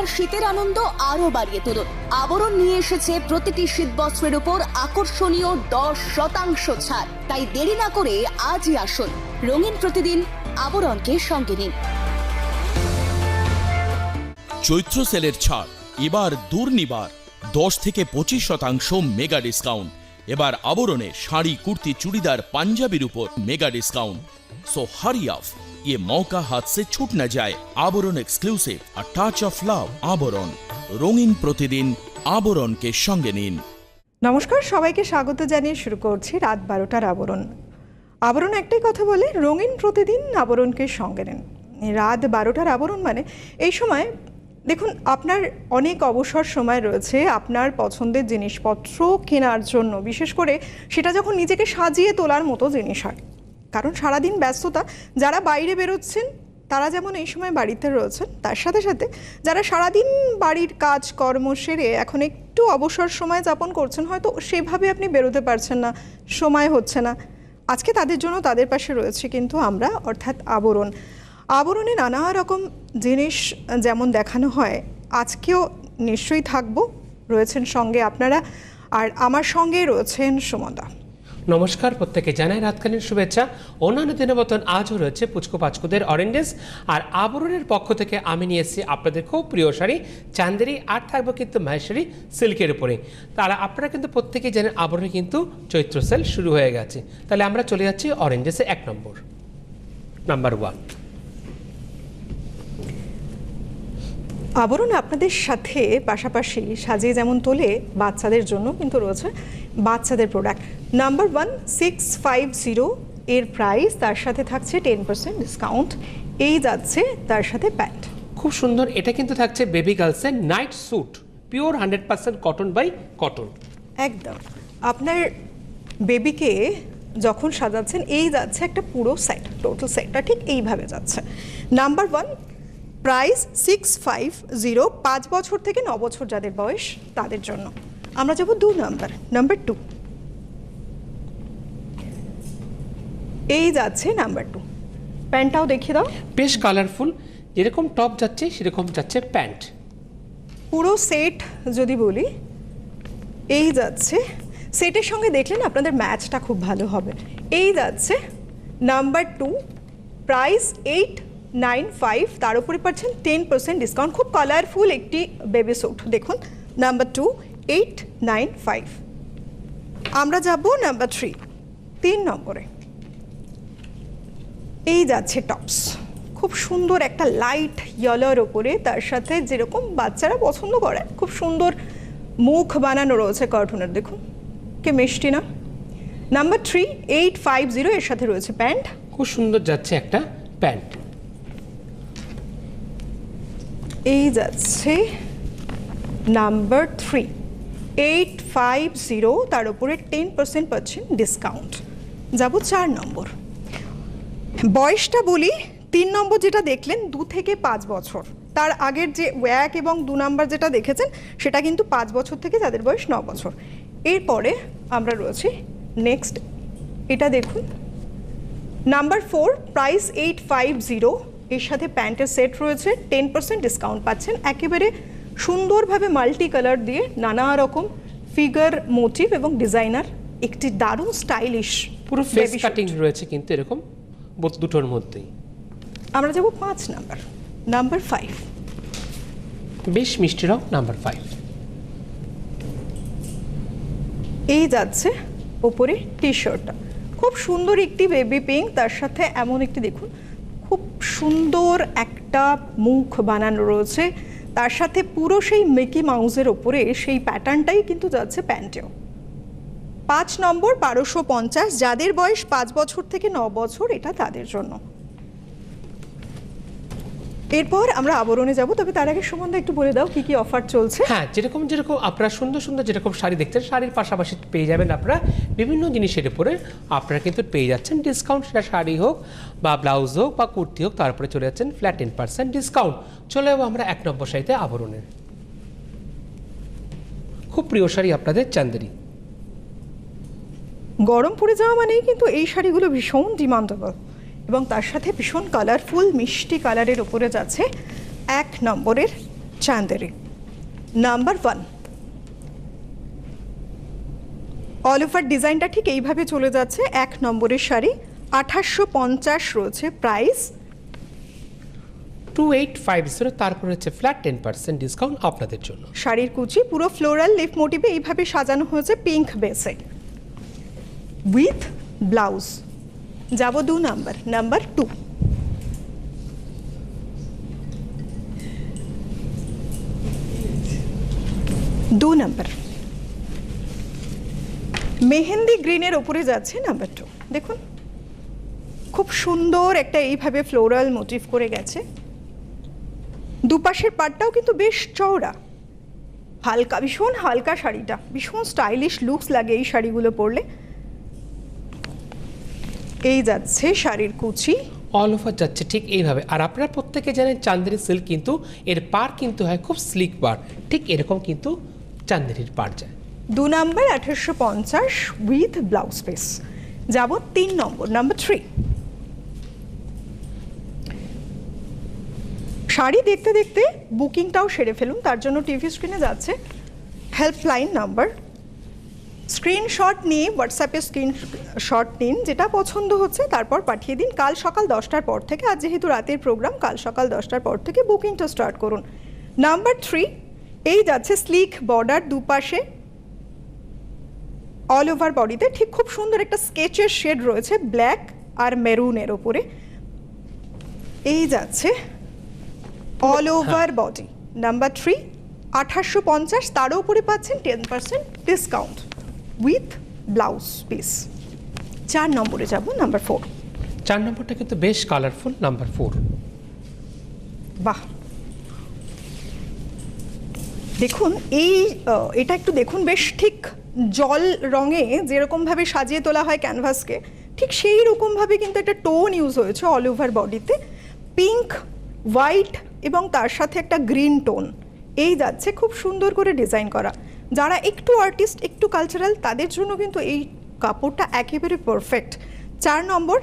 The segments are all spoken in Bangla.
এবার শীতের আনন্দ আরও বাড়িয়ে তুলুন। আবরণ নিয়ে এসেছে প্রতিটি শীত বস্ত্রের উপর আকর্ষণীয় দশ শতাংশ ছাড়। তাই দেরি না করে আজই আসুন। রঙিন প্রতিদিন আবরণকে সঙ্গে নিন। চৈত্র সেলের ছাড়, এবার দুর্নিবার, দশ থেকে পঁচিশ শতাংশ মেগা ডিসকাউন্ট। এবার আবরণে শাড়ি, কুর্তি, চুড়িদার, পাঞ্জাবির উপর মেগা ডিসকাউন্ট। সো হারি আফ ये मौका हाथ से छूट न जाए Aboron exclusive a touch of love Aboron রঙিন প্রতিদিন আবরণকে সঙ্গে নিন নমস্কার সবাইকে স্বাগত জানিয়ে শুরু করছি রাত বারোটার আবরণ আবরণ একটাই কথা বলে রঙিন প্রতিদিন আবরণকে সঙ্গে নেন রাত বারোটার আবরণ মানে এই সময় দেখুন আপনার অনেক অবসর সময় রয়েছে আপনার পছন্দের জিনিসপত্র কেনার জন্য বিশেষ করে সেটা যখন নিজেকে সাজিয়ে তোলার মতো জিনিস হয় কারণ সারাদিন ব্যস্ততা, যারা বাইরে বেরোচ্ছেন, তারা যেমন এই সময় বাড়িতে রয়েছেন, তার সাথে সাথে যারা সারাদিন বাড়ির কাজ, কর্ম সেরে এখন একটু অবসর সময় যাপন করছেন, হয়তো সেভাবে আপনি বেরোতে পারছেন না, সময় হচ্ছে না। আজকে তাদের জন্য তাদের পাশে রয়েছে কিন্তু আমরা, অর্থাৎ আবরণ। আবরণে নানা রকম জিনিস যেমন দেখানো হয়, আজকেও নিশ্চয়ই থাকব, রয়েছেন সঙ্গে আপনারা, আর আমার সঙ্গে রয়েছেন সুমদা নমস্কার, প্রত্যেকে জানাই রাতকালীন শুভেচ্ছা। অন্যান্য দিনের মতন আজও রয়েছে পুচকু পাচকুদের অরেঞ্জেস আর আবরণের পক্ষ থেকে আমি নিয়ে এসেছি আপনাদের খুব প্রিয় শাড়ি, চান্দেরি আর থাকব কিন্তু মাহেশ্বরী সিল্কের উপরে। তারা আপনারা কিন্তু প্রত্যেকেই জানেন আবরণে কিন্তু চৈত্র সেল শুরু হয়ে গেছে। তাহলে আমরা চলে যাচ্ছি অরেঞ্জেসে এক নম্বর। নাম্বার ওয়ান আবরণ আপনাদের সাথে পাশাপাশি সাজিয়ে যেমন তোলে বাচ্চাদের জন্য কিন্তু রয়েছে বাচ্চাদের product number one six five zero এর প্রাইস তার সাথে থাকছে টেন পার্সেন্ট ডিসকাউন্ট এই যাচ্ছে তার সাথে প্যান্ট খুব সুন্দর এটা কিন্তু থাকছে baby গার্লসের night suit pure hundred percent cotton by cotton একদম। আপনার বেবিকে যখন সাজাচ্ছেন এই যাচ্ছে একটা পুরো সেট টোটাল সেটটা ঠিক এইভাবে যাচ্ছে। Number one price six five zero পাঁচ বছর থেকে ন বছর যাদের বয়স তাদের জন্য। আমরা যাব দু নাম্বার নাম্বার টু এই যাচ্ছে নাম্বার টু প্যান্টটাও দেখিয়ে দাও। বেশ কালারফুল যেরকম টপ যাচ্ছে সেরকম যাচ্ছে প্যান্ট। পুরো সেট যদি বলি এই যাচ্ছে। সেটের সঙ্গে দেখলেন আপনাদের ম্যাচটা খুব ভালো হবে। এই যাচ্ছে number two price eight nine five, তার উপরে পাচ্ছেন টেন পার্সেন্ট ডিসকাউন্ট খুব কালারফুল একটি বেবি স্যুট দেখুন number two eight nine five আমরা যাব নাম্বার থ্রি তিন নম্বরে। এই যাচ্ছে টপস খুব সুন্দর একটা লাইট ইয়েলোর ওপরে তার সাথে যেরকম বাচ্চারা পছন্দ করে, খুব সুন্দর মুখ বানানো রয়েছে কার্টুনের দেখুন, কে মিষ্টি না? Number three eight five zero এর সাথে রয়েছে প্যান্ট খুব সুন্দর যাচ্ছে একটা প্যান্ট এই যাচ্ছে number three eight five zero তার উপরে টেন পার্সেন্ট পাচ্ছেন ডিসকাউন্ট যাব চার নম্বর। বয়সটা বলি, তিন নম্বর যেটা দেখলেন, দু থেকে পাঁচ বছর। তার আগের যে এক এবং দু নম্বর যেটা দেখেছেন, সেটা কিন্তু পাঁচ বছর থেকে যাদের বয়স ন বছর। এরপরে আমরা রয়েছি নেক্সট এটা দেখুন। Number four price eight five zero এর সাথে প্যান্টের সেট রয়েছে টেন পার্সেন্ট ডিসকাউন্ট পাচ্ছেন। একেবারে সুন্দরভাবে মাল্টি কালার দিয়ে নানা রকম ফিগার মোটিভ এবং ডিজাইনার একটি দারুণ স্টাইলিশ পুরো ফেস কাটিং রয়েছে কিন্তু এরকম দুটোর মধ্যেই। আমরা যাব পাঁচ নাম্বার নাম্বার ফাইভ বেশ মিষ্টি রং নাম্বার ফাইভ এই যাচ্ছে ওপরে টি। শার্টটা খুব সুন্দর একটি বেবি পিঙ্ক তার সাথে এমন একটি দেখুন সুন্দর একটা মুখ বানানো রয়েছে। তার সাথে পুরো সেই মেকি মাউসের ওপরে সেই প্যাটার্নটাই কিন্তু যাচ্ছে প্যান্টেও। পাঁচ নম্বর বারোশো পঞ্চাশ, যাদের বয়স পাঁচ বছর থেকে ন বছর, এটা তাদের জন্য। এরপর আমরা আবরণে যাব তবে তার আগে সম্বন্ধে একটু বলে দাও কি কি অফার চলছে। হ্যাঁ যেরকম যেরকম আপনারা সুন্দর সুন্দর যেরকম শাড়ি দেখছেন শাড়ির পাশাপাশি পেয়ে যাবেন আপনারা বিভিন্ন জিনিসের উপরে। আপনারা কিন্তু পেয়ে যাচ্ছেন ডিসকাউন্ট সেটা শাড়ি হোক বা ব্লাউজ হোক বা কুর্তি হোক তারপরে চলে যাচ্ছেন ফ্ল্যাট টেন পার্সেন্ট ডিসকাউন্ট চলে যাব আমরা এক নম্বর শাড়িতে আবরণের খুব প্রিয় শাড়ি আপনাদের চান্দেরি। গরম পড়ে যাওয়া মানেই কিন্তু এই শাড়িগুলো ভীষণ ডিমান্ডেবল। এবং তার সাথে ভীষণ কালারফুল মিষ্টি কালারের উপরে যাচ্ছে এক নম্বরের Chanderi. Number one all over ডিজাইনটা ঠিক এইভাবে চলে যাচ্ছে। এক নম্বরের শাড়ি আঠাশশো পঞ্চাশ রয়েছে price two eight five zero তারপর হচ্ছে ফ্ল্যাট টেন পার্সেন্ট ডিসকাউন্ট আপনাদের জন্য। শাড়ির কুচি পুরো ফ্লোরাল লিফ মোটিভে এইভাবে সাজানো হয়েছে পিঙ্ক বেসে উইথ ব্লাউজ যাব দু নাম্বার নাম্বার টু। দু নাম্বার। মেহেন্দি গ্রিনের ওপরে যাচ্ছে নাম্বার টু। দেখুন, খুব সুন্দর একটা এইভাবে ফ্লোরাল মোটিভ করে গেছে। দুপাশের পাটটাও কিন্তু বেশ চওড়া। হালকা, ভীষণ হালকা শাড়িটা, ভীষণ স্টাইলিশ লুকস লাগে এই শাড়িগুলো পরলে। এই যাচ্ছে শাড়ির কুচি। অল ওভার যাচ্ছে ঠিক এইভাবে। আর আপনারা প্রত্যেকে জানেন চান্দেরি সিল্ক কিন্তু এর পার কিন্তু হয় খুব স্লিক বার ঠিক এরকম কিন্তু চান্দেরির পার যায়। দু নাম্বার আঠারোশো পঞ্চাশ উইথ ব্লাউজ পিস যাব তিন নম্বর নাম্বার থ্রি শাড়ি দেখতে দেখতে বুকিংটাও সেরে ফেলুন তার জন্য টিভি স্ক্রিনে যাচ্ছে। হেল্পলাইন নাম্বার স্ক্রিনশট নিয়ে হোয়াটসঅ্যাপে স্ক্রিনশট নিন যেটা পছন্দ হচ্ছে তারপর পাঠিয়ে দিন। কাল সকাল দশটার পর থেকে আজ যেহেতু রাতের প্রোগ্রাম কাল সকাল দশটার পর থেকে বুকিংটা স্টার্ট করুন। নাম্বার থ্রি এই যাচ্ছে স্লিক বর্ডার দুপাশে। অল ওভার বডিতে ঠিক খুব সুন্দর একটা স্কেচের শেড রয়েছে ব্ল্যাক আর মেরুনের ওপরে। এই যাচ্ছে all over body number three আঠাশশো পঞ্চাশ তারও উপরে পাচ্ছেন ten percent discount with blouse piece চার নম্বরে যাব নাম্বার ফোর চার নম্বরটা কিন্তু বেশ কালারফুল নাম্বার ফোর বাহ। দেখুন এই এটা একটু দেখুন বেশ ঠিক জল রঙে যেরকমভাবে সাজিয়ে তোলা হয় ক্যানভাসকে ঠিক সেই রকমভাবে কিন্তু একটা টোন ইউজ হয়েছে অল ওভার বডিতে পিঙ্ক হোয়াইট এবং তার সাথে একটা গ্রিন টোন এই যাচ্ছে খুব সুন্দর করে ডিজাইন করা। যারা একটু আর্টিস্ট একটু কালচারাল তাদের জন্য কিন্তু এই কাপড়টা একেবারে পারফেক্ট চার নম্বর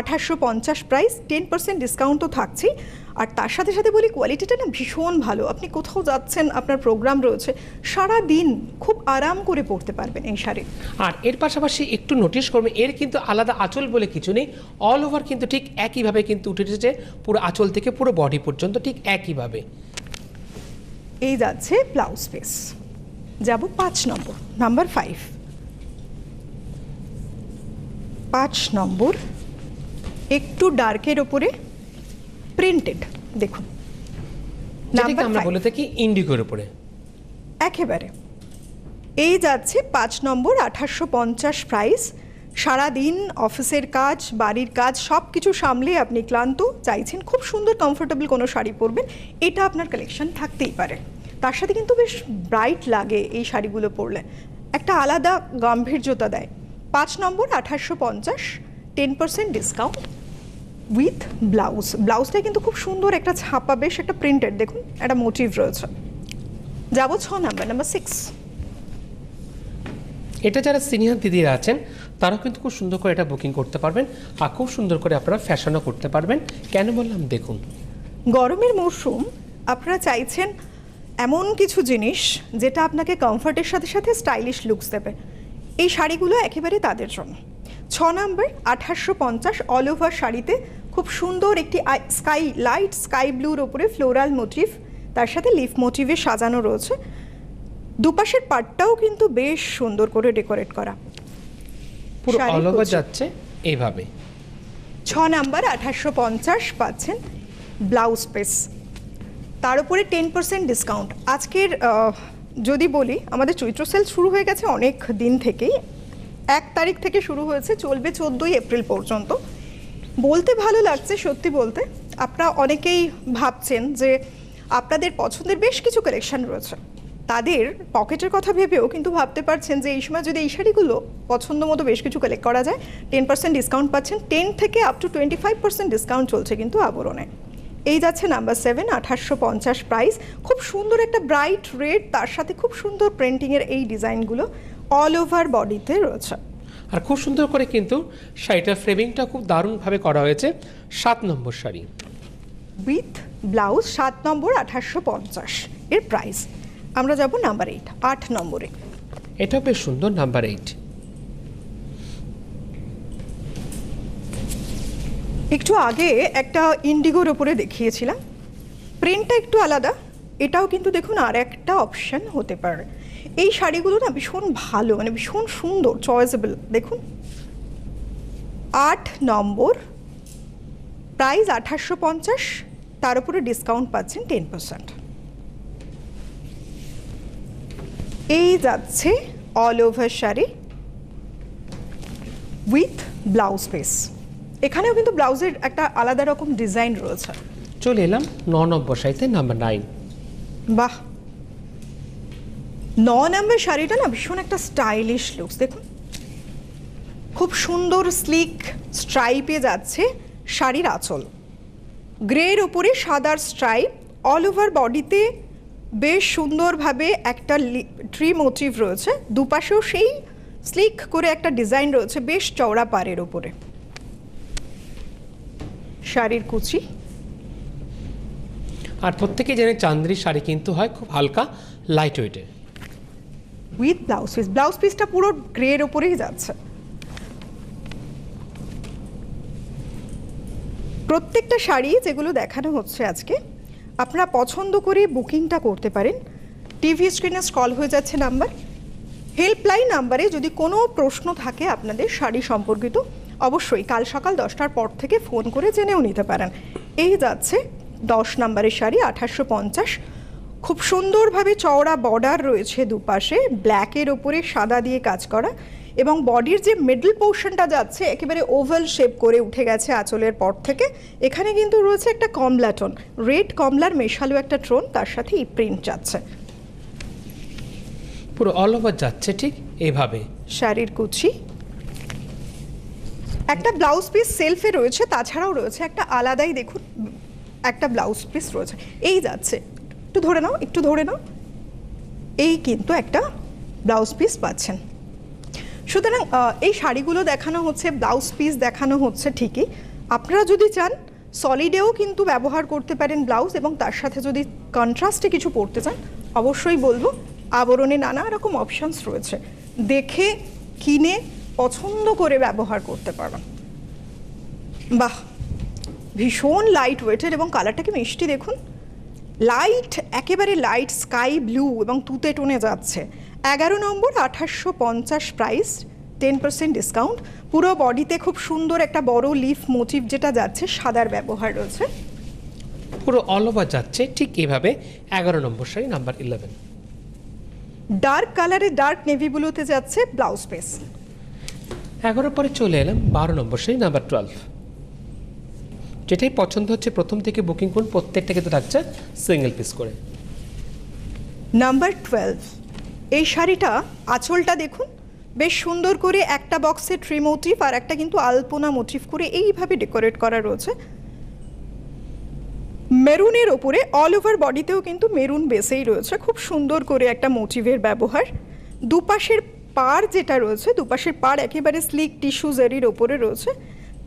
আঠাশশো পঞ্চাশ প্রাইস টেন পার্সেন্ট ডিসকাউন্ট তো থাকছেই। আর তার সাথে সাথে বলি কোয়ালিটিটা না ভীষণ ভালো। আপনি কোথাও যাচ্ছেন আপনার প্রোগ্রাম রয়েছে সারা দিন খুব আরাম করে পড়তে পারবেন এই শাড়ি। আর এর পাশাপাশি একটু নোটিশ করবেন এর কিন্তু আলাদা আঁচল বলে কিছু নেই। অল ওভার কিন্তু ঠিক একইভাবে কিন্তু উঠে এসেছে পুরো আঁচল থেকে পুরো বডি পর্যন্ত ঠিক একইভাবে। এই যাচ্ছে ব্লাউজ পিস যাব পাঁচ নম্বর নাম্বার ফাইভ পাঁচ নম্বর একটু ডার্কের ওপরে প্রিন্টেড দেখুন। আমরা বলে থাকি ইন্ডিগোর উপরে একেবারে। এই যাচ্ছে পাঁচ নম্বর আঠাশশো পঞ্চাশ প্রাইস সারাদিন অফিসের কাজ বাড়ির কাজ সব কিছু সামলে আপনি ক্লান্ত চাইছেন খুব সুন্দর কমফোর্টেবল কোনো শাড়ি পরবেন এটা আপনার কালেকশন থাকতেই পারে। তার সাথে কিন্তু বেশ ব্রাইট লাগে এই শাড়িগুলো পরলে। একটা আলাদা গাম্ভীর্যতা দেয়। পাঁচ নম্বর আঠাশশো পঞ্চাশ ten percent discount with blouse ব্লাউজটা কিন্তু খুব সুন্দর একটা ছাপা বেশ একটা প্রিন্টেড দেখুন একটা মোটিভ রয়েছে। যাব ছ নাম্বার নাম্বার সিক্স এটা যারা সিনিয়র দিদিরা আছেন তারা কিন্তু খুব সুন্দর করে এটা বুকিং করতে পারবেন আর খুব সুন্দর করে আপনারা ফ্যাশনও করতে পারবেন। কেন বললাম দেখুন। গরমের মরশুম আপনারা চাইছেন এমন কিছু জিনিস যেটা আপনাকে কমফর্টের সাথে সাথে স্টাইলিশ লুকস দেবে। এই শাড়িগুলো একেবারে তাদের জন্য। ছ নম্বর আঠাশশো পঞ্চাশ অল ওভার শাড়িতে খুব সুন্দর একটি স্কাই লাইট স্কাই ব্লুর ওপরে ফ্লোরাল মোটিভ তার সাথে লিফ মোটিভে সাজানো রয়েছে। দুপাশের পাটটাও কিন্তু বেশ সুন্দর করে ডেকোরেট করা। পুরো অল ওভার যাচ্ছে এইভাবে ছ নাম্বার আঠাশশো পঞ্চাশ পাচ্ছেন ব্লাউজ পিস তার উপরে টেন পার্সেন্ট ডিসকাউন্ট আজকের যদি বলি, আমাদের চৈত্র সেল শুরু হয়ে গেছে অনেক দিন থেকেই। এক তারিখ থেকে শুরু হয়েছে, চলবে চোদ্দোই এপ্রিল পর্যন্ত। বলতে ভালো লাগছে, সত্যি বলতে, আপনারা অনেকেই ভাবছেন যে আপনাদের পছন্দের বেশ কিছু কালেকশন রয়েছে। তাদের পকেটের কথা ভেবেও কিন্তু ভাবতে পারছেন যে এই সময় যদি এই শাড়িগুলো পছন্দ মতো বেশ কিছু কালেক্ট করা যায় টেন পার্সেন্ট ডিসকাউন্ট পাচ্ছেন। টেন থেকে up to twenty five percent discount চলছে কিন্তু আবরণে। এই যাচ্ছে নাম্বার সেভেন আঠাশশো পঞ্চাশ প্রাইস খুব সুন্দর একটা ব্রাইট রেড তার সাথে খুব সুন্দর প্রিন্টিংয়ের এই ডিজাইনগুলো অল ওভার বডিতে রয়েছে। আর খুব সুন্দর করে কিন্তু শাড়িটার ফ্রেমিংটা খুব দারুণভাবে করা হয়েছে। সাত নম্বর শাড়ি। উইথ ব্লাউজ সাত নম্বর আঠাশশো পঞ্চাশ। এর প্রাইস আমরা যাব নাম্বার এইট আট নম্বরে। এটাও বেশ সুন্দর নাম্বার এইট একটু আগে একটা ইন্ডিগোর ওপরে দেখিয়েছিলাম। প্রিন্টটা একটু আলাদা। এটাও কিন্তু দেখুন আর একটা অপশান হতে পারে। এই শাড়িগুলো না ভীষণ ভালো মানে ভীষণ সুন্দর চয়েসেবল দেখুন। আট নম্বর প্রাইস আঠাশশো পঞ্চাশ, তার উপরে ডিসকাউন্ট পাচ্ছেন টেন পার্সেন্ট এই যাচ্ছে all over sari with blouse piece এখানেও কিন্তু ব্লাউজের একটা আলাদা রকম ডিজাইন রয়েছে। চলে এলাম ন নম্বর সাইতে নাম্বার নাইন। বাহ! ন নম্বর শাড়িটা না ভীষণ একটা স্টাইলিশ লুকস দেখুন। খুব সুন্দর স্লিক স্ট্রাইপে যাচ্ছে শাড়ির আঁচল। গ্রের ওপরে সাদার স্ট্রাইপ অল ওভার বডিতে বেশ সুন্দরভাবে একটা ট্রি মোটিভ রয়েছে। দুপাশেও সেই স্লিক করে একটা ডিজাইন রয়েছে বেশ চওড়া পাড়ের ওপরে শাড়ির কুচি। আর প্রত্যেকে জানে চান্দ্রি শাড়ি কিন্তু হয় খুব হালকা লাইট ওয়েটের উইথ ব্লাউজ পিস ব্লাউজ পিসটা পুরো গ্রের ওপরেই যাচ্ছে। প্রত্যেকটা শাড়ি যেগুলো দেখানো হচ্ছে আজকে আপনারা পছন্দ করে বুকিংটা করতে পারেন। টিভি স্ক্রিনে স্ক্রল হয়ে যাচ্ছে নাম্বার। হেল্পলাইন নাম্বারে যদি কোনো প্রশ্ন থাকে আপনাদের শাড়ি সম্পর্কিত অবশ্যই কাল সকাল দশটার পর থেকে ফোন করে জেনেও নিতে পারেন। এই যাচ্ছে দশ নম্বরের শাড়ি আঠাশশো পঞ্চাশ। খুব সুন্দরভাবে চওড়া বর্ডার রয়েছে দুপাশে ব্ল্যাকের ওপরে সাদা দিয়ে কাজ করা এবং বডির যে মিডল পোর্শনটা যাচ্ছে একেবারে ওভাল শেপ করে উঠে গেছে আঁচলের পর থেকে। এখানে কিন্তু রয়েছে একটা কমলা টোন রেড কমলার মেশালো একটা টোন তার সাথে এই প্রিন্ট যাচ্ছে। পুরো অল ওভার যাচ্ছে ঠিক এভাবে। শাড়ির কুচি একটা ব্লাউজ পিস সেলফে রয়েছে, তাছাড়াও রয়েছে একটা আলাদাই, দেখুন, একটা ব্লাউজ পিস রয়েছে। এই যাচ্ছে। একটু ধরে নাও, একটু ধরে নাও। এই কিন্তু একটা ব্লাউজ পিস পাচ্ছেন। সুতরাং এই শাড়িগুলো দেখানো হচ্ছে ব্লাউজ পিস দেখানো হচ্ছে ঠিকই। আপনারা যদি চান সলিডেও কিন্তু ব্যবহার করতে পারেন ব্লাউজ এবং তার সাথে যদি কন্ট্রাস্টে কিছু পরতে চান, অবশ্যই বলব, আবরণে নানা রকম অপশানস রয়েছে। দেখে, কিনে পছন্দ করে ব্যবহার করতে পারেন বাহ! ভীষণ লাইট ওয়েটের এবং কালারটা কি মিষ্টি দেখুন। লাইট একেবারে লাইট স্কাই ব্লু এবং তুতে টোনে যাচ্ছে। এগারো নম্বর আঠাশশো পঞ্চাশ প্রাইস টেন পার্সেন্ট ডিসকাউন্ট পুরো বডিতে খুব সুন্দর একটা বড় লিফ মোটিভ যেটা যাচ্ছে সাদার ব্যবহার রয়েছে। পুরো অল ওভার যাচ্ছে ঠিক এইভাবে এগারো নম্বর শাড়ি নাম্বার ইলেভেন ডার্ক কালারে ডার্ক নেভি ব্লুতে যাচ্ছে ব্লাউজ পিস এগারো পরে চলে এলাম বারো নম্বর সেই নাম্বার টুয়েলভ যেটাই পছন্দ হচ্ছে প্রথম থেকে বুকিং করুন, প্রত্যেকটা কিন্তু থাকছে সিঙ্গেল পিস করে। নাম্বার টুয়েলভ এই শাড়িটা আঁচলটা দেখুন, বেশ সুন্দর করে একটা বক্সে ট্রি মোটিভ আর একটা কিন্তু আলপনা মোটিভ করে এইভাবে ডেকোরেট করা রয়েছে। মেরুনের ওপরে অল ওভার বডিতেও কিন্তু মেরুন বেসেই রয়েছে, খুব সুন্দর করে একটা মোটিভের ব্যবহার। দুপাশের পার যেটা রয়েছে দুপাশের পার একেবারে স্লিক টিস্যু জারির ওপরে রয়েছে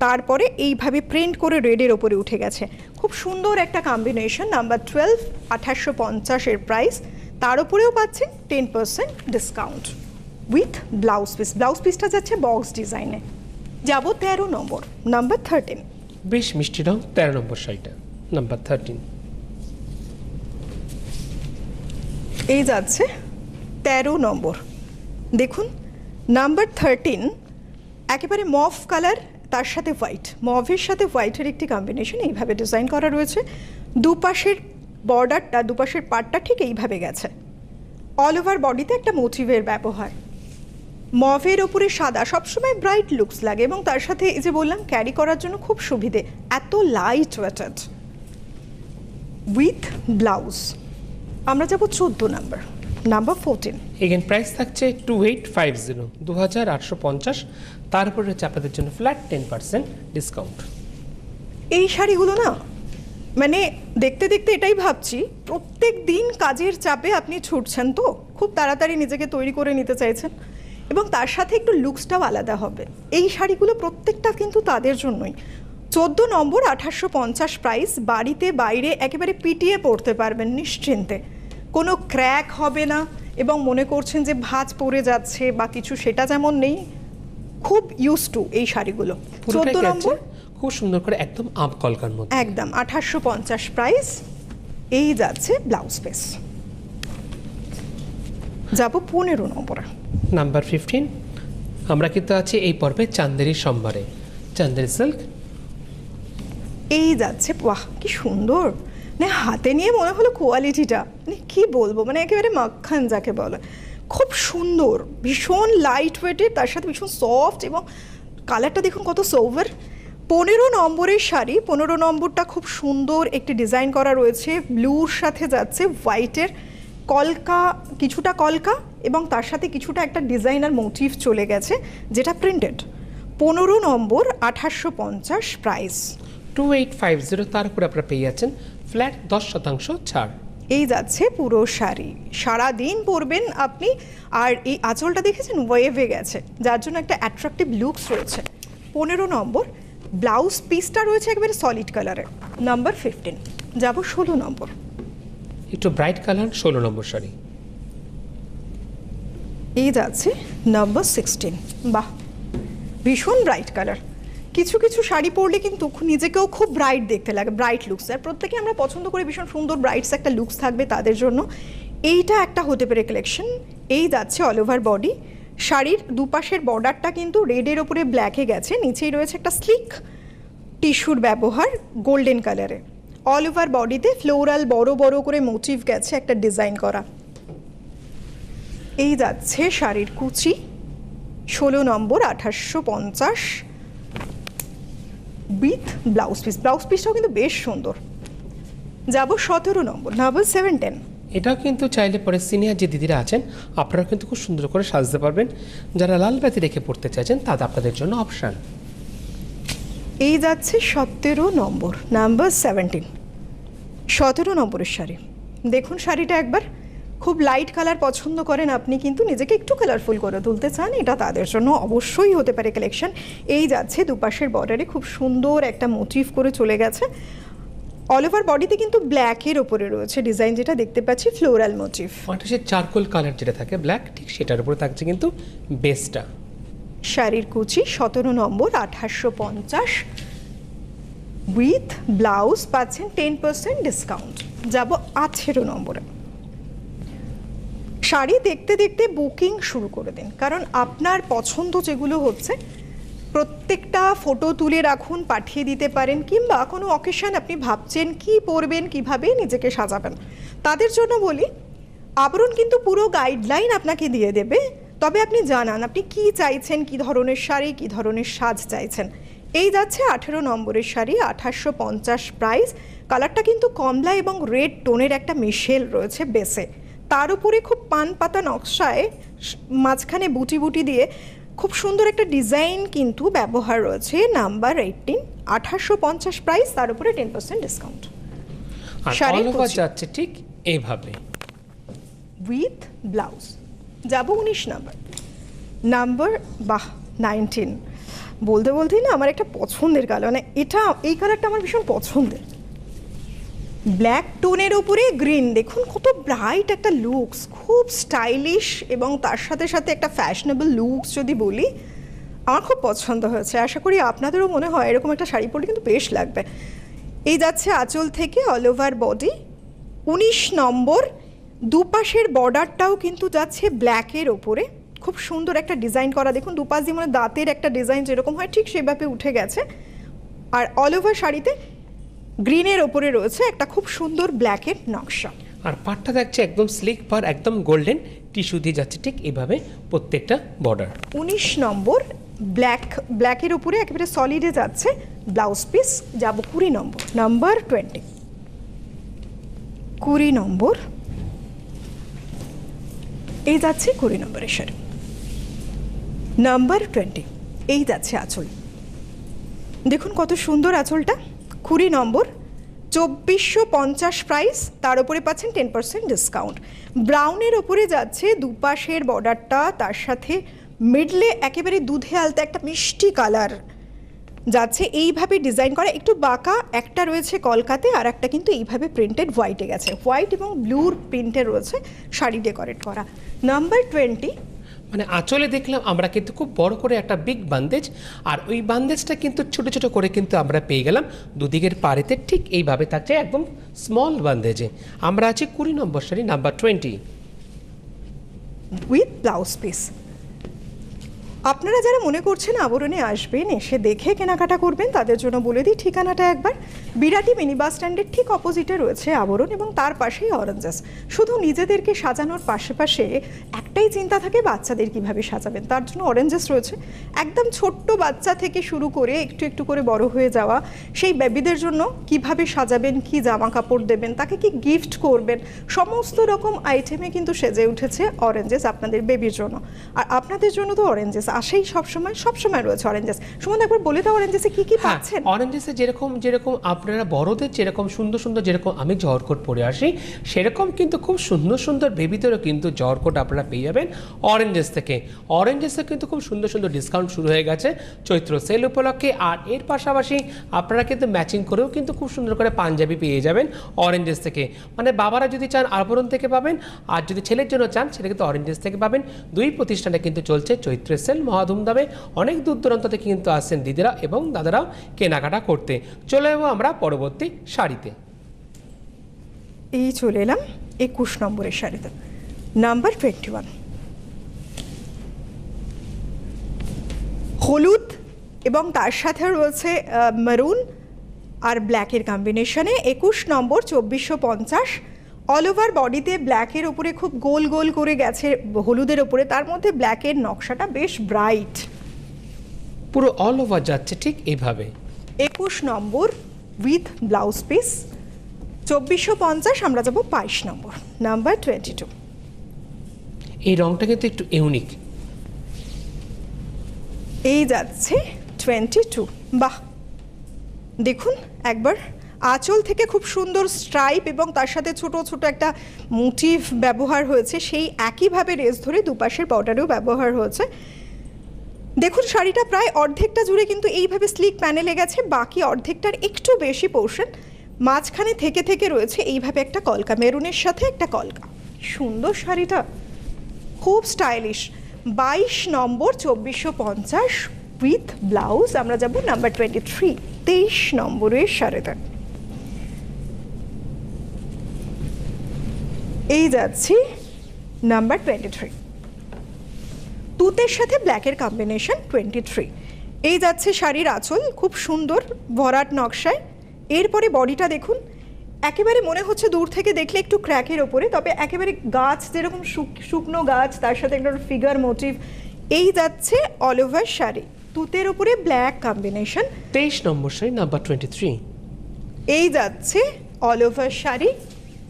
তারপরে এইভাবে প্রিন্ট করে রেডের ওপরে উঠে গেছে। খুব সুন্দর একটা কম্বিনেশন নাম্বার টুয়েলভ আঠাশশো পঞ্চাশের প্রাইস তার উপরেও পাচ্ছেন ten percent discount with blouse piece blouse পিসটা যাচ্ছে বক্স ডিজাইনে যাব তেরো নম্বর নাম্বার থার্টিন বেশ মিষ্টি রং তেরো নম্বর শাড়িটা নাম্বার থার্টিন এই যাচ্ছে তেরো নম্বর। দেখুন নাম্বার থার্টিন একেবারে মফ কালার তার সাথে হোয়াইট মভের সাথে হোয়াইটের একটি কম্বিনেশন এইভাবে ডিজাইন করা রয়েছে। দুপাশের বর্ডারটা দুপাশের পাটটা ঠিক এইভাবে গেছে। অল ওভার বডিতে একটা মোটিভের ব্যবহার। মভের ওপরে সাদা, সবসময় ব্রাইট লুকস লাগে এবং তার সাথে এই যে বললাম ক্যারি করার জন্য খুব সুবিধে, এত লাইট ওয়েটেড উইথ ব্লাউজ আমরা যাব চোদ্দ number number fourteen again price থাকছে টু এইট ফাইভ জিরো দু হাজার আটশো পঞ্চাশ তারপরে হচ্ছে আপনাদের জন্য ফ্ল্যাট টেন পার্সেন্ট ডিসকাউন্ট এই শাড়িগুলো না মানে দেখতে দেখতে এটাই ভাবছি প্রত্যেক দিন কাজের চাপে আপনি ছুটছেন তো খুব তাড়াতাড়ি নিজেকে তৈরি করে নিতে চাইছেন। এবং তার সাথে একটু লুকসটাও আলাদা হবে। এই শাড়িগুলো প্রত্যেকটা কিন্তু তাদের জন্যই। চোদ্দ নম্বর আঠাশশো পঞ্চাশ প্রাইস বাড়িতে বাইরে একেবারে পিটিয়ে পড়তে পারবেন নিশ্চিন্তে। কোনো ক্র্যাক হবে না এবং মনে করছেন যে ভাঁজ পড়ে যাচ্ছে বা কিছু সেটা যেমন নেই খুব ইউজ টু এই শাড়িগুলো। চোদ্দ নম্বর। খুব সুন্দর করে একদম আম কলকার মধ্যে। একদম আঠাশশো পঞ্চাশ প্রাইস এই যাচ্ছে ব্লাউজ পিস যাব পনেরো নম্বরে। নাম্বার ফিফটিন আমরা কিন্তু আছি এই পর্বে চান্দেরি সোমবারে। চান্দেরি সিল্ক এই যাচ্ছে বাহ কি সুন্দর। মানে হাতে নিয়ে মনে হলো কোয়ালিটিটা মানে কি বলব? মানে একেবারে মাখান যাকে বলে। খুব সুন্দর, ভীষণ লাইট ওয়েটের তার সাথে ভীষণ সফট এবং কালারটা দেখুন কত সোভার পনেরো নম্বরের শাড়ি, পনেরো নম্বরটা খুব সুন্দর একটি ডিজাইন করা রয়েছে। ব্লুর সাথে যাচ্ছে হোয়াইটের কলকা, কিছুটা কলকা এবং তার সাথে কিছুটা একটা ডিজাইনার মোটিভ চলে গেছে, যেটা প্রিন্টেড পনেরো নম্বর আঠাশশো পঞ্চাশ price two eight five zero তার উপরে আপনারা পেয়ে যাচ্ছেন। ফ্ল্যাট দশ শতাংশ ছাড়। এই যাচ্ছে পুরো শাড়ি সারা। দিন পরবেন আপনি আর এই আঁচলটা দেখেছেন? ওয়েভে গেছে যার জন্য একটা অ্যাট্রাকটিভ লুকস রয়েছে। পনেরো নম্বর ব্লাউজ পিসটা রয়েছে একেবারে সলিড কালারের নাম্বার ফিফটিন যাব ষোলো নম্বর। একটু ব্রাইট কালার ষোলো নম্বর শাড়ি এই যাচ্ছে নাম্বার সিক্সটিন বাহ ভীষণ ব্রাইট কালার কিছু কিছু শাড়ি পরলে কিন্তু নিজেকেও খুব ব্রাইট দেখতে লাগে ব্রাইট লুকস আর প্রত্যেকে আমরা পছন্দ করি ভীষণ সুন্দর ব্রাইটস একটা লুকস থাকবে তাদের জন্য। এইটা একটা হতে পারে কালেকশন এই যাচ্ছে অল ওভার বডি শাড়ির দুপাশের বর্ডারটা কিন্তু রেডের ওপরে ব্ল্যাকে গেছে। নিচেই রয়েছে একটা স্লিক টিস্যুর ব্যবহার গোল্ডেন কালারে অল ওভার বডিতে ফ্লোরাল বড় বড় করে মোটিভ গেছে একটা ডিজাইন করা। এই যাচ্ছে শাড়ির কুচি। ষোলো নম্বর আঠাশশো পঞ্চাশ। With blouse piece. ব্লাউজ পিসটাও কিন্তু বেশ সুন্দর। যাব সতেরো নম্বর নাম্বার সেভেন টেন এটাও কিন্তু চাইলে পরে সিনিয়র যে দিদিরা আছেন আপনারা কিন্তু খুব সুন্দর করে সাজতে পারবেন। যারা লাল বাতি রেখে পড়তে চাইছেন তাদের আপনাদের জন্য অপশান এই যাচ্ছে সতেরো নম্বর নাম্বার সেভেন্টিন সতেরো নম্বরের শাড়ি। দেখুন শাড়িটা একবার। খুব লাইট কালার পছন্দ করেন আপনি কিন্তু নিজেকে একটু কালারফুল করে তুলতে চান এটা তাদের জন্য অবশ্যই হতে পারে কালেকশন এই যাচ্ছে দুপাশের বর্ডারে খুব সুন্দর একটা মোটিভ করে চলে গেছে। অল ওভার বডিতে কিন্তু ব্ল্যাকের ওপরে রয়েছে ডিজাইন যেটা দেখতে পাচ্ছি ফ্লোরাল মোটিভ আঠাশের চারকোল কালার যেটা থাকে ব্ল্যাক ঠিক সেটার উপরে থাকছে কিন্তু বেসটা শাড়ির কুচি সতেরো নম্বর আঠাশশো পঞ্চাশ। উইথ ব্লাউজ পাচ্ছেন টেন পার্সেন্ট ডিসকাউন্ট যাব আঠেরো নম্বরে। শাড়ি দেখতে দেখতে বুকিং শুরু করে দিন। কারণ আপনার পছন্দ যেগুলো হচ্ছে, প্রত্যেকটা ফটো তুলে রাখুন, পাঠিয়ে দিতে পারেন, কিংবা কোনো অকেশন আপনি ভাবছেন কি পরবেন, কীভাবে নিজেকে সাজাবেন। তাদের জন্য বলি, আবরণ কিন্তু পুরো গাইডলাইন আপনাকে দিয়ে দেবে। তবে আপনি জানান, আপনি কি চাইছেন, কি ধরনের শাড়ি, কি ধরনের সাজ চাইছেন। এই যাচ্ছে আঠেরো নম্বরের শাড়ি আঠাশশো পঞ্চাশ প্রাইস কালারটা কিন্তু কমলা এবং রেড টোনের একটা মিশেল রয়েছে বেসে তার উপরে খুব পান পাতা নকশায় মাঝখানে বুটি বুটি দিয়ে খুব সুন্দর একটা ডিজাইন কিন্তু ব্যবহার রয়েছে। নাম্বার এইটিন আঠাশশো পঞ্চাশ প্রাইস তার উপরে টেন পার্সেন্ট ডিসকাউন্ট শাড়ির। যাচ্ছে ঠিক এইভাবে। উইথ ব্লাউজ যাব উনিশ নাম্বার। নাম্বার বাহ নাইনটিন বলতে বলতেই না আমার একটা পছন্দের কালার। মানে এটা এই কালারটা আমার ভীষণ পছন্দের। ব্ল্যাক টোনের ওপরে গ্রিন। দেখুন কত ব্রাইট একটা লুকস খুব স্টাইলিশ এবং তার সাথে সাথে একটা ফ্যাশনেবল লুকস যদি বলি, আমার খুব পছন্দ হয়েছে। আশা করি আপনাদেরও মনে হয় এরকম একটা শাড়ি পরলে কিন্তু বেশ লাগবে। এই যাচ্ছে আঁচল থেকে অল ওভার বডি উনিশ নম্বর, দুপাশের বর্ডারটাও কিন্তু যাচ্ছে ব্ল্যাকের ওপরে খুব সুন্দর একটা ডিজাইন করা। দেখুন দুপাশ দিয়ে মানে দাঁতের একটা ডিজাইন যেরকম হয়, ঠিক সেভাবে উঠে গেছে। আর অল ওভার শাড়িতে গ্রিনের ওপরে রয়েছে একটা খুব সুন্দর ব্ল্যাকের নকশা। আর পাটটা থাকছে একদম স্লিক পার একদম গোল্ডেন টিস্যু দিয়ে যাচ্ছে ঠিক এইভাবে প্রত্যেকটা বর্ডার উনিশ নম্বর ব্ল্যাক ব্ল্যাকের উপরে একেবারে সলিডে যাচ্ছে ব্লাউজ পিস যাব কুড়ি নম্বর নাম্বার টোয়েন্টি কুড়ি নম্বর এই যাচ্ছে কুড়ি নম্বরের শাড়ি। নাম্বার টোয়েন্টি এই যাচ্ছে আঁচল। দেখুন কত সুন্দর আঁচলটা। কুড়ি নম্বর, চব্বিশশো পঞ্চাশ প্রাইস তার উপরে পাচ্ছেন টেন পার্সেন্ট ডিসকাউন্ট ব্রাউনের ওপরে যাচ্ছে দুপাশের বর্ডারটা তার সাথে মিডলে একেবারে দুধে আলতা একটা মিষ্টি কালার যাচ্ছে। এইভাবে ডিজাইন করা, একটু বাঁকা, একটা রয়েছে কলকাতে, আর একটা কিন্তু এইভাবে প্রিন্টেড হোয়াইটে গেছে। হোয়াইট এবং ব্লুর প্রিন্টে রয়েছে শাড়ি ডেকোরেট করা। নাম্বার টোয়েন্টি মানে আঁচলে দেখলাম আমরা কিন্তু খুব বড় করে একটা বিগ বান্দেজ আর ওই বান্দেজটা কিন্তু ছোট ছোট করে কিন্তু আমরা পেয়ে গেলাম। দুদিকের পাড়েতে ঠিক এইভাবে থাকছে একদম স্মল বান্দেজে আমরা আছি কুড়ি নম্বর sari number twenty with blouse piece আপনারা যারা মনে করছেন আবরণে আসবেন, এসে দেখে কেনাকাটা করবেন, তাদের জন্য বলে দিই ঠিকানাটা একবার। বিরাটি মিনি বাস স্ট্যান্ডের ঠিক অপোজিটে রয়েছে আবরণ এবং তার পাশেই অরেঞ্জেস। শুধু নিজেদেরকে সাজানোর পাশে একটাই চিন্তা থাকে, বাচ্চাদের কীভাবে সাজাবেন। তার জন্য অরেঞ্জেস রয়েছে। একদম ছোট্ট বাচ্চা থেকে শুরু করে একটু একটু করে বড় হয়ে যাওয়া, সেই বেবিদের জন্য কীভাবে সাজাবেন, কি জামা কাপড় দেবেন, তাকে কি গিফট করবেন, সমস্ত রকম আইটেমে কিন্তু সেজে উঠেছে অরেঞ্জেস আপনাদের বেবির জন্য। আর আপনাদের জন্য তো অরেঞ্জেস। আসেই সবসময় সবসময় রয়েছে অরেঞ্জেস সুমন একবার বলে দাও অরেঞ্জেসে কি কি হ্যাঁ পাচ্ছেন? অরেঞ্জেসে যেরকম যেরকম আপনারা বড়দের যেরকম সুন্দর সুন্দর যেরকম আমি জর্কট পরে আসি সেরকম কিন্তু খুব সুন্দর সুন্দর বেবিদেরও কিন্তু জর্কট আপনারা পেয়ে যাবেন অরেঞ্জেস থেকে। অরেঞ্জেসে কিন্তু খুব সুন্দর সুন্দর ডিসকাউন্ট শুরু হয়ে গেছে চৈত্র সেল উপলক্ষে আর এর পাশাপাশি আপনারা কিন্তু ম্যাচিং করেও কিন্তু খুব সুন্দর করে পাঞ্জাবি পেয়ে যাবেন অরেঞ্জেস থেকে। মানে বাবারা যদি চান আবরণ থেকে পাবেন আর যদি ছেলের জন্য চান সেটা কিন্তু অরেঞ্জেস থেকে পাবেন। দুই প্রতিষ্ঠানে কিন্তু চলছে চৈত্রের সেল মহাধুমধামে অনেক দূর দূরান্ত থেকে কিন্তু আসছেন দিদিরা এবং দাদারাও কেনাকাটা করতে। চলে যাব আমরা পরবর্তী শাড়িতে। এই চলে এলাম একুশ নম্বরের শাড়িতে। নাম্বার টোয়েন্টি ওয়ান হলুদ এবং তার সাথে রয়েছে মেরুন আর ব্ল্যাকের কম্বিনেশনে একুশ নম্বর চব্বিশশো পঞ্চাশ অল ওভার বডিতে ব্ল্যাকের ওপরে খুব গোল গোল করে গেছে হলুদের ওপরে তার মধ্যে ব্ল্যাকের নকশাটা বেশ ব্রাইট পুরো অল ওভার যাচ্ছে ঠিক এইভাবে একুশ নম্বর উইথ ব্লাউজ পিস চব্বিশশো পঞ্চাশ আমরা যাব বাইশ নম্বর নাম্বার টোয়েন্টি টু এই রংটা কিন্তু একটু ইউনিক এই যাচ্ছে টোয়েন্টি টু বাহ! দেখুন একবার আঁচল থেকে খুব সুন্দর স্ট্রাইপ এবং তার সাথে ছোট ছোট একটা মোটিভ ব্যবহার হয়েছে। সেই একইভাবে রেস ধরে দুপাশের বর্ডারেও ব্যবহার হয়েছে। দেখুন, শাড়িটা প্রায় অর্ধেকটা জুড়ে কিন্তু এইভাবে স্লিক প্যানেলে গেছে। বাকি অর্ধেকটার একটু বেশি পোর্শন মাঝখানে থেকে থেকে রয়েছে এইভাবে একটা কলকা মেরুনের সাথে একটা কলকা। সুন্দর শাড়িটা! খুব স্টাইলিশ বাইশ নম্বর, চব্বিশশো পঞ্চাশ উইথ ব্লাউজ আমরা যাব নাম্বার টোয়েন্টি থ্রি তেইশ নম্বরের শাড়িটা এই যাচ্ছি নাম্বার টোয়েন্টি থ্রি তুতের সাথে ব্ল্যাকের কম্বিনেশন টোয়েন্টি থ্রি এই যাচ্ছে শাড়ির আঁচল খুব সুন্দর ভরাট নকশায়। এরপরে বডিটা দেখুন। একেবারে মনে হচ্ছে দূর থেকে দেখলে একটু ক্র্যাকের ওপরে তবে একেবারে গাছ যেরকম শুকনো গাছ তার সাথে একটা ফিগার মোটিভ এই যাচ্ছে অল ওভার শাড়ি তুতের ওপরে ব্ল্যাক কম্বিনেশন তেইশ নম্বর শাড়ি নাম্বার টোয়েন্টি থ্রি এই যাচ্ছে all over sari.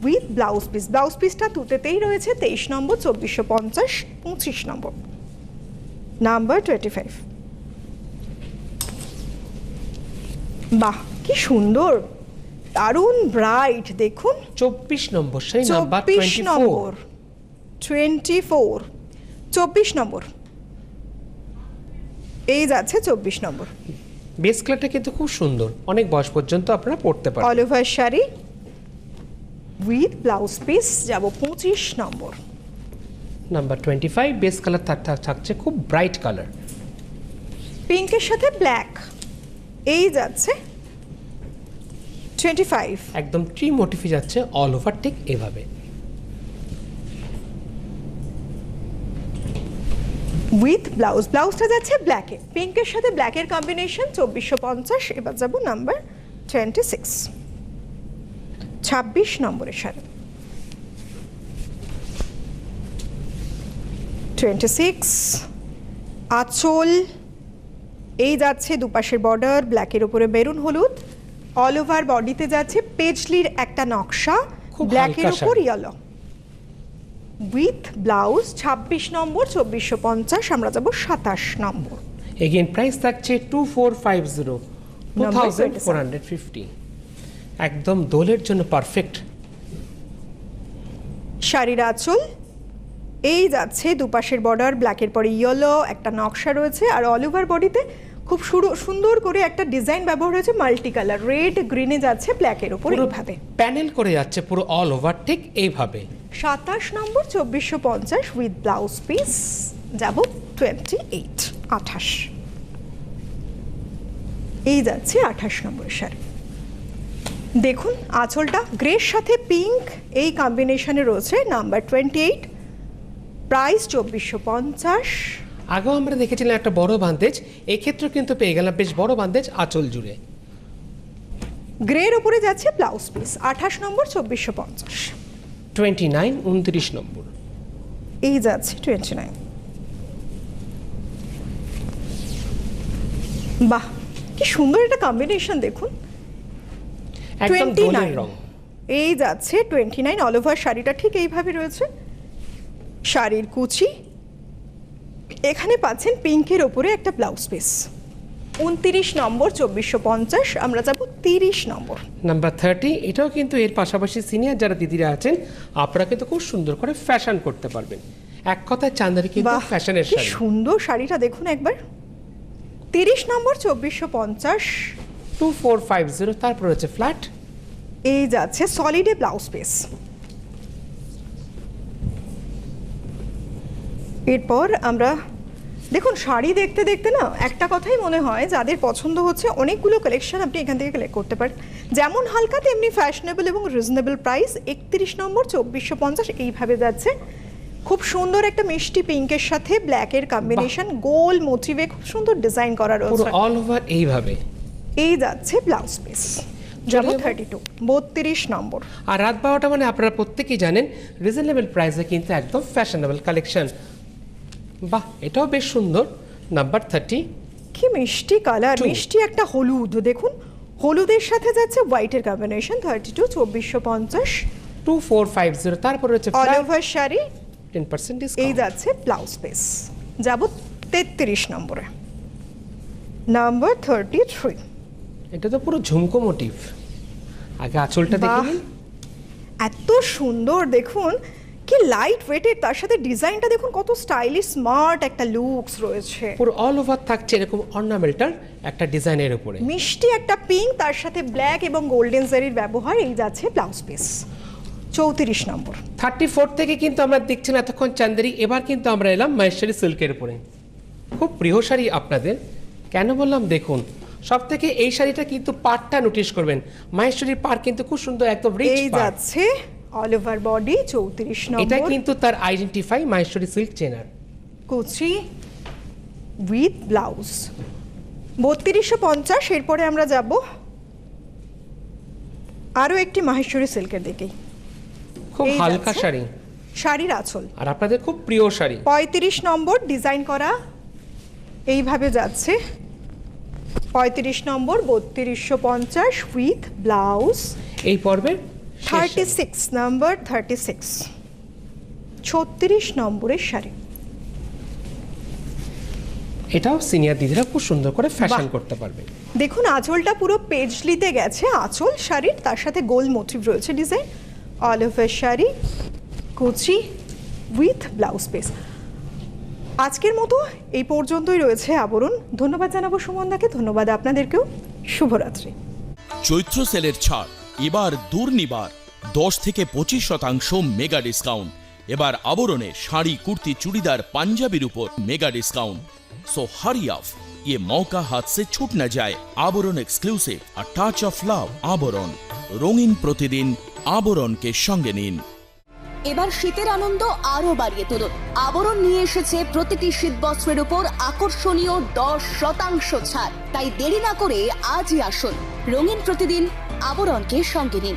With blouse piece blouse পিসটা তুতেতেই রয়েছে তেইশ নম্বর চব্বিশশো পঞ্চাশ পঁচিশ নম্বর। নাম্বার টোয়েন্টি ফাইভ বাহ কি সুন্দর! দারুণ ব্রাইট দেখুন। চব্বিশ নম্বর চব্বিশ নম্বর। টোয়েন্টি ফোর চব্বিশ নম্বর। এই যাচ্ছে চব্বিশ নম্বর। বেস কিন্তু খুব সুন্দর। অনেক বয়স পর্যন্ত আপনারা পড়তে পারেন all over sari. With blouse piece যাব পঁচিশ নম্বর। Number twenty five base colour থাকছে খুব ব্রাইট কালার পিঙ্কের সাথে ব্ল্যাক এই যাচ্ছে টোয়েন্টি ফাইভ একদম ট্রি মোটিফে যাচ্ছে অল ওভার ঠিক এভাবে। উইথ ব্লাউজ ব্লাউজটা যাচ্ছে ব্ল্যাকে পিঙ্কের সাথে ব্ল্যাকের কম্বিনেশন চব্বিশশো পঞ্চাশ। এবার যাব নাম্বার টোয়েন্টি সিক্স ছাব্বিশ নম্বরের সাথে। টোয়েন্টি সিক্স আঁচল এই যাচ্ছে দুপাশের বর্ডার ব্ল্যাকের উপরে বেরুন হলুদ। অল ওভার বডিতে যাচ্ছে পেজলির একটা নকশা ব্ল্যাকের উপর। ইয়েলো উইথ ব্লাউজ ছাব্বিশ নম্বর চব্বিশশো পঞ্চাশ আমরা যাব সাতাশ নম্বর। এগেন প্রাইস থাকছে two four five zero two thousand four hundred fifty একদম দোলের জন্য পারফেক্ট শাড়ির আঁচল এই যাচ্ছে দুপাশের বর্ডার ব্ল্যাকের পরে ইয়েলো একটা নকশা রয়েছে আর অল ওভার বডিতে খুব সুন্দর করে একটা ডিজাইন ব্যবহার হয়েছে মাল্টি কালার রেড গ্রিনে যাচ্ছে ব্ল্যাকের উপর পুরো এইভাবে। প্যানেল করে যাচ্ছে পুরো অল ওভার ঠিক এইভাবে। সাতাশ নম্বর চব্বিশশো পঞ্চাশ উইথ ব্লাউজ পিস যাব টোয়েন্টি এইট আঠাশ। এই যাচ্ছে আঠাশ নম্বরের শাড়ি। দেখুন আঁচলটা গ্রের সাথে পিঙ্ক এই কম্বিনেশনে রয়েছে নাম্বার টোয়েন্টি এইট প্রাইস চব্বিশশো পঞ্চাশ। আগেও আমরা দেখেছিলাম একটা বড় বান্দেজ এক্ষেত্রে কিন্তু পেয়ে গেলাম বেশ বড় বান্দেজ আঁচল জুড়ে। গ্রের ওপরে যাচ্ছে ব্লাউজ পিস আঠাশ নম্বর চব্বিশশো পঞ্চাশ। টোয়েন্টি নাইন উনত্রিশ নম্বর। এই যাচ্ছে টোয়েন্টি নাইন বাহ কি সুন্দর একটা কম্বিনেশন দেখুন। একদম টোয়েন্টি দোলের রং। এই যাচ্ছে টোয়েন্টি নাইন অল ওভার শাড়িটা ঠিক এইভাবে রয়েছে। শাড়ির কুচি। এখানে পাচ্ছেন পিঙ্কের ওপরে একটা ব্লাউজ পিস উনতিরিশ নম্বর চব্বিশশো পঞ্চাশ আমরা যাব তিরিশ নম্বর। নাম্বার থার্টি এটাও কিন্তু এর পাশাপাশি সিনিয়র যারা দিদিরা আছেন আপনারা কিন্তু খুব সুন্দর করে ফ্যাশন করতে পারবেন। এক কথায় চান্দারি কিন্তু ফ্যাশনের শাড়ি। সুন্দর শাড়িটা দেখুন একবার। তিরিশ নম্বর চব্বিশশো পঞ্চাশ টু ফোর ফাইভ জিরো তারপর হচ্ছে ফ্ল্যাট এই যাচ্ছে সলিডে ব্লাউজ পিস এরপর আমরা দেখুন শাড়ি দেখতে দেখতে না একটা কথাই মনে হয় যাদের পছন্দ হচ্ছে অনেকগুলো কালেকশন আপনি এখান থেকে কালেক্ট করতে পারেন। যেমন হালকা তেমনি ফ্যাশনেবল এবং রিজনেবল প্রাইস একত্রিশ নম্বর চব্বিশশো পঞ্চাশ এইভাবে যাচ্ছে। খুব সুন্দর একটা মিষ্টি পিঙ্কের সাথে ব্ল্যাকের কম্বিনেশন গোল মোটিভে খুব সুন্দর ডিজাইন করা রয়েছে। অল ওভার এইভাবে। এই যাচ্ছে ব্লাউজ পিস যাব থার্টি টু বত্রিশ নম্বর। আর রাত বারোটা মানে আপনারা প্রত্যেকেই জানেন রিজনেবল প্রাইসে কিন্তু একদম ফ্যাশনেবল কালেকশন বাহ এটাও বেশ সুন্দর। নাম্বার থার্টি কি মিষ্টি কালার মিষ্টি একটা হলুদ। দেখুন হলুদের সাথে যাচ্ছে হোয়াইটের কম্বিনেশন থার্টি টু চব্বিশশো পঞ্চাশ। টু ফোর ফাইভ জিরো তারপর হচ্ছে all over sari. Ten percent এই যাচ্ছে ব্লাউজ পিস যাব তেত্রিশ নম্বরে। নাম্বার থার্টি থ্রি এটা তো পুরো ঝুমকো মোটিভ। আগে আঁচলটা দেখে নিন। এত সুন্দর দেখুন। কি লাইট ওয়েটের তার সাথে ডিজাইনটা দেখুন কত স্টাইলিশ স্মার্ট একটা লুকস রয়েছে। পুরো অল ওভার থাকছে এরকম অর্নামেন্টাল একটা ডিজাইনের উপরে। মিষ্টি একটা পিঙ্ক তার সাথে ব্ল্যাক এবং গোল্ডেন জারির ব্যবহার এই যাচ্ছে ব্লাউজ পিস চৌত্রিশ নম্বর। থার্টি ফোর থেকে কিন্তু আমরা দেখছি না এতক্ষণ চান্দেরি। এবার কিন্তু আমরা এলাম মহেশ্বরী সিল্কের উপরে। খুব প্রিয় শাড়ি আপনাদের। কেন বললাম দেখুন সব থেকে এই শাড়িটা কিন্তু পাড়টা নোটিশ করবেন। মাহেশ্বরীর পাড় কিন্তু খুব সুন্দর একদম রিচ এই যাচ্ছে অল ওভার বডি চৌত্রিশ এটা কিন্তু তার আইডেন্টিফাই মাহেশ্বরী সিল্ক চেনার কুচি উইথ ব্লাউজ বত্রিশশো পঞ্চাশ এরপরে আমরা যাব আরও একটি মাহেশ্বরী সিল্কের দিকেই খুব হালকা শাড়ি। শাড়ির আঁচল। আর আপনাদের খুব প্রিয় শাড়ি। পঁয়ত্রিশ নম্বর ডিজাইন করা। এইভাবে যাচ্ছে। পঁয়ত্রিশ নম্বর বত্রিশশো পঞ্চাশ উইথ ব্লাউজ এই পর্বের থার্টি সিক্স নম্বর থার্টি সিক্স ছত্রিশ নম্বরের শাড়ি। এটাও সিনিয়র দিদিরা খুব সুন্দর করে ফ্যাশন করতে পারবে। দেখুন আঁচলটা পুরো পেজলিতে গেছে। আঁচল শাড়ির তার সাথে গোল মোটিভ রয়েছে ডিজাইন অল ওভার শাড়ি কুচি উইথ ব্লাউজ পিস আজকের মতো এই পর্যন্তই রয়েছে আবরণ। ধন্যবাদ জানাব সুমনদাকে, ধন্যবাদ আপনাদেরকেও। শুভরাত্রি। চৈত্র সেলের ছাড়, এবার দুর্নিবার, দশ থেকে পঁচিশ শতাংশ মেগা ডিসকাউন্ট। এবার আবরণে শাড়ি, কুর্তি, চুড়িদার, পাঞ্জাবির উপর মেগা ডিসকাউন্ট। সো হারি আফ ইয়ে মৌকা হাত সে ছুট না যায় আবরণ এক্সক্লুসিভ আর টাচ অফ লাভ আবরণ। রঙিন প্রতিদিন আবরণকে সঙ্গে নিন। এবার শীতের আনন্দ আরও বাড়িয়ে তুলুন। আবরণ নিয়ে এসেছে প্রতিটি শীত বস্ত্রের উপর আকর্ষণীয় দশ শতাংশ ছাড়। তাই দেরি না করে আজই আসুন। রঙিন প্রতিদিন আবরণকে সঙ্গে নিন।